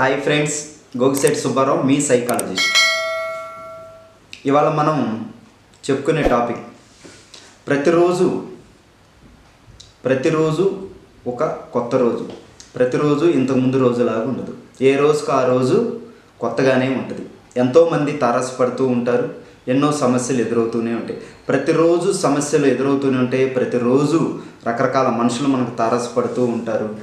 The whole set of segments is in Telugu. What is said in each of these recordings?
హాయ్ ఫ్రెండ్స్ గోగిసెట్ సుబ్బారావు మీ సైకాలజిస్ట్ ఇవాళ మనం చెప్పుకునే టాపిక్ ప్రతిరోజు ప్రతిరోజు ఒక కొత్త రోజు. ప్రతిరోజు ఇంతకుముందు రోజులాగా ఉండదు. ఏ రోజుకు ఆ రోజు కొత్తగానే ఉంటుంది. ఎంతోమంది తారసపడుతూ ఉంటారు ఎన్నో సమస్యలు ఎదురవుతూనే ఉంటాయి. ప్రతిరోజు సమస్యలు ఎదురవుతూనే ఉంటాయి ప్రతిరోజు రకరకాల మనుషులు మనకు తారసపడుతూ ఉంటారు.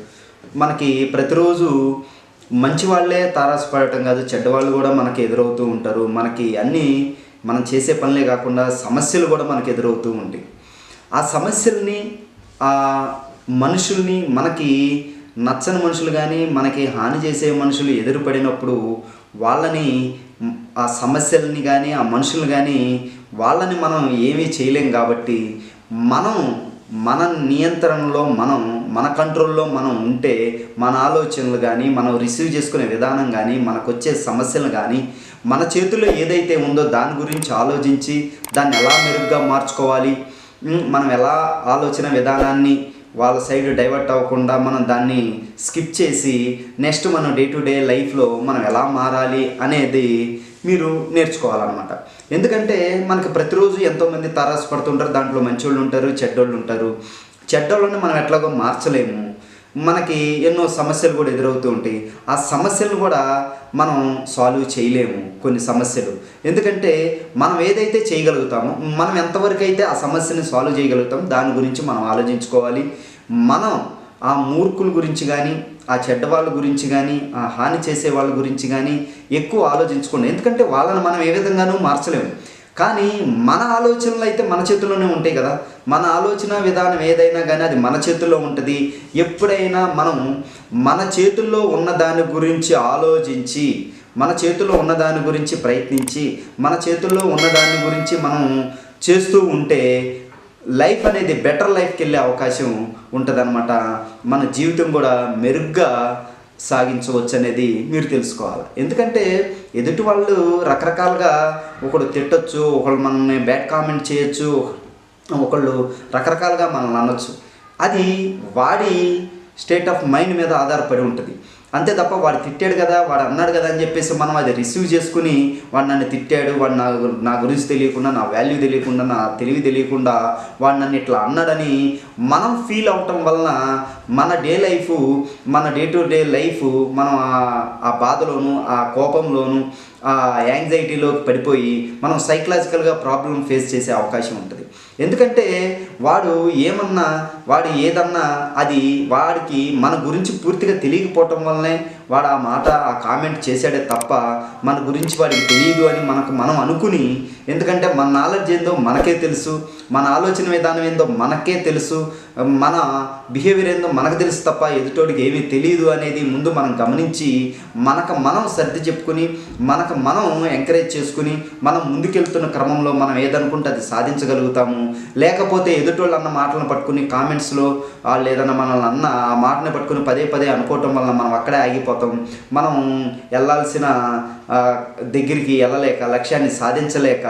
మనకి ప్రతిరోజు మంచి వాళ్ళే తారసపడటం కాదు చెడ్డవాళ్ళు కూడా మనకి ఎదురవుతూ ఉంటారు. మనకి అన్నీ మనం చేసే పనులే కాకుండా సమస్యలు కూడా మనకి ఎదురవుతూ ఉంటాయి. ఆ సమస్యల్ని ఆ మనుషుల్ని మనకి నచ్చని మనుషులు కానీ మనకి హాని చేసే మనుషులు ఎదురుపడినప్పుడు వాళ్ళని ఆ సమస్యల్ని కానీ ఆ మనుషుల్ని కానీ వాళ్ళని మనం ఏమీ చేయలేం కాబట్టి మనం మన నియంత్రణలో మనం మన కంట్రోల్లో మనం ఉంటే మన ఆలోచనలు కానీ మనం రిసీవ్ చేసుకునే విధానం కానీ మనకు వచ్చే సమస్యలు కానీ మన చేతుల్లో ఏదైతే ఉందో దాని గురించి ఆలోచించి దాన్ని ఎలా మెరుగ్గా మార్చుకోవాలి మనం ఎలా ఆలోచన విధానాన్ని వాళ్ళ సైడ్ డైవర్ట్ అవ్వకుండా మనం దాన్ని స్కిప్ చేసి నెక్స్ట్ మనం డే టు డే లైఫ్లో మనం ఎలా మారాలి అనేది మీరు నేర్చుకోవాలన్నమాట. ఎందుకంటే మనకి ప్రతిరోజు ఎంతోమంది తారాసపడుతుంటారు దాంట్లో మంచోళ్ళు ఉంటారు చెడ్డోళ్ళు ఉంటారు. చెడ్డోళ్ళని మనం ఎట్లాగో మార్చలేము. మనకి ఎన్నో సమస్యలు కూడా ఎదురవుతూ ఉంటాయి. ఆ సమస్యలను కూడా మనం సాల్వ్ చేయలేము కొన్ని సమస్యలు. ఎందుకంటే మనం ఏదైతే చేయగలుగుతామో మనం ఎంతవరకు అయితే ఆ సమస్యని సాల్వ్ చేయగలుగుతామో దాని గురించి మనం ఆలోచించుకోవాలి. మనం ఆ మూర్ఖుల గురించి కానీ ఆ చెడ్డ వాళ్ళ గురించి కానీ ఆ హాని చేసే వాళ్ళ గురించి కానీ ఎక్కువ ఆలోచించుకోండి. ఎందుకంటే వాళ్ళని మనం ఏ విధంగానూ మార్చలేము. కానీ మన ఆలోచనలు అయితే మన చేతుల్లోనే ఉంటాయి కదా. మన ఆలోచన విధానం ఏదైనా కానీ అది మన చేతుల్లో ఉంటుంది. ఎప్పుడైనా మనం మన చేతుల్లో ఉన్న దాని గురించి ఆలోచించి మన చేతుల్లో ఉన్న దాని గురించి ప్రయత్నించి మన చేతుల్లో ఉన్న దాని గురించి మనం చేస్తూ ఉంటే లైఫ్ అనేది బెటర్ లైఫ్కి వెళ్ళే అవకాశం ఉంటుందన్నమాట. మన జీవితం కూడా మెరుగ్గా సాగించవచ్చు అనేది మీరు తెలుసుకోవాలి. ఎందుకంటే ఎదుటి వాళ్ళు రకరకాలుగా ఒకడు తిట్టొచ్చు ఒకళ్ళు మనల్ని బ్యాడ్ కామెంట్ చేయొచ్చు ఒకళ్ళు రకరకాలుగా మనల్ని అనొచ్చు. అది వాడి స్టేట్ ఆఫ్ మైండ్ మీద ఆధారపడి ఉంటుంది. అంతే తప్ప వాడు తిట్టాడు కదా వాడు అన్నాడు కదా అని చెప్పేసి మనం అది రిసీవ్ చేసుకుని వాడు నన్ను తిట్టాడు వాడు నా నా గురించి తెలియకుండా నా వాల్యూ తెలియకుండా నా తెలివి తెలియకుండా వాడు నన్ను ఇట్లా అన్నాడని మనం ఫీల్ అవటం వలన మన డే లైఫ్ మన డే టు డే లైఫ్ మనం ఆ- బాధలోను ఆ కోపంలోను ఆ యాంగ్జైటీలోకి పడిపోయి మనం సైకలాజికల్గా ప్రాబ్లం ఫేస్ చేసే అవకాశం ఉంటుంది. ఎందుకంటే వాడు ఏమన్నా వాడు ఏదన్నా అది వాడికి మన గురించి పూర్తిగా తెలియకపోవటం వల్లనే వాడు ఆ మాట ఆ కామెంట్ చేశాడే తప్ప మన గురించి వాడికి తెలియదు అని మనకు మనం అనుకుని ఎందుకంటే మన నాలెడ్జ్ ఏందో మనకే తెలుసు మన ఆలోచన విధానం ఏందో మనకే తెలుసు మన బిహేవియర్ ఏందో మనకు తెలుసు తప్ప ఎదుటోడికి ఏమీ తెలియదు అనేది ముందు మనం గమనించి మనకు మనం సర్ది చెప్పుకుని మనకు మనం ఎంకరేజ్ చేసుకుని మనం ముందుకెళ్తున్న క్రమంలో మనం ఏదనుకుంటే అది సాధించగలుగుతాము. లేకపోతే ఎదుటోళ్ళు అన్న మాటలను పట్టుకుని కామెంట్స్లో వాళ్ళు ఏదన్నా మనల్ని అన్న ఆ మాటని పట్టుకుని పదే పదే అనుకోవటం వలన మనం అక్కడే ఆగిపోతాం. మనం వెళ్ళాల్సిన దగ్గరికి వెళ్ళలేక లక్ష్యాన్ని సాధించలేక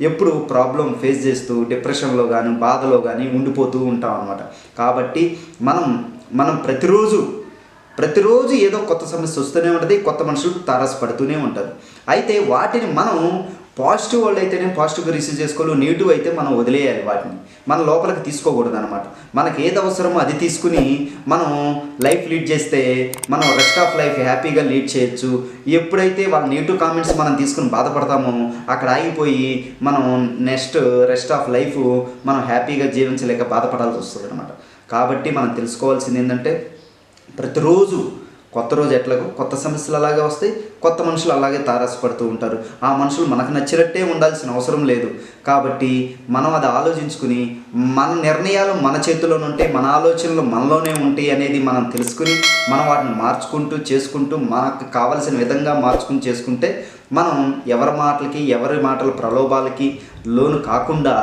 ఎప్పుడు ప్రాబ్లం ఫేస్ చేస్తూ డిప్రెషన్లో కానీ బాధలో కానీ ఉండిపోతూ ఉంటాం అనమాట కాబట్టి మనం మనం ప్రతిరోజు ప్రతిరోజు ఏదో కొత్త సమస్య వస్తూనే ఉంటుంది కొత్త మనుషులు తారసపడుతూనే ఉంటారు అయితే వాటిని మనం పాజిటివ్ వాళ్ళు అయితేనే పాజిటివ్గా రిసీవ్ చేసుకోవాలి నెగిటివ్ అయితే మనం వదిలేయాలి వాటిని. మన లోపలికి తీసుకోకూడదు అనమాట మనకి ఏది అవసరమో అది తీసుకుని మనం లైఫ్ లీడ్ చేస్తే మనం రెస్ట్ ఆఫ్ లైఫ్ హ్యాపీగా లీడ్ చేయొచ్చు. ఎప్పుడైతే వాళ్ళ నెగిటివ్ కామెంట్స్ మనం తీసుకుని బాధపడతామో అక్కడ ఆగిపోయి మనం నెక్స్ట్ రెస్ట్ ఆఫ్ లైఫ్ మనం హ్యాపీగా జీవించలేక బాధపడాల్సి వస్తుంది అనమాట కాబట్టి మనం తెలుసుకోవాల్సింది ఏంటంటే ప్రతిరోజు కొత్త రోజు ఎట్లాగో కొత్త సమస్యలు అలాగే వస్తాయి కొత్త మనుషులు అలాగే తారసపడుతూ ఉంటారు. ఆ మనుషులు మనకు నచ్చినట్టే ఉండాల్సిన అవసరం లేదు. కాబట్టి మనం అది ఆలోచించుకుని మన నిర్ణయాలు మన చేతిలోనే ఉంటాయి మన ఆలోచనలు మనలోనే ఉంటాయి అనేది మనం తెలుసుకుని మనం వాటిని మార్చుకుంటూ చేసుకుంటూ మనకు కావలసిన విధంగా మార్చుకుని చేసుకుంటే మనం ఎవరి మాటలకి ఎవరి మాటల ప్రలోభాలకి లోను కాకుండా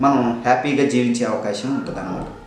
మనం హ్యాపీగా జీవించే అవకాశం ఉంటుంది అన్నమాట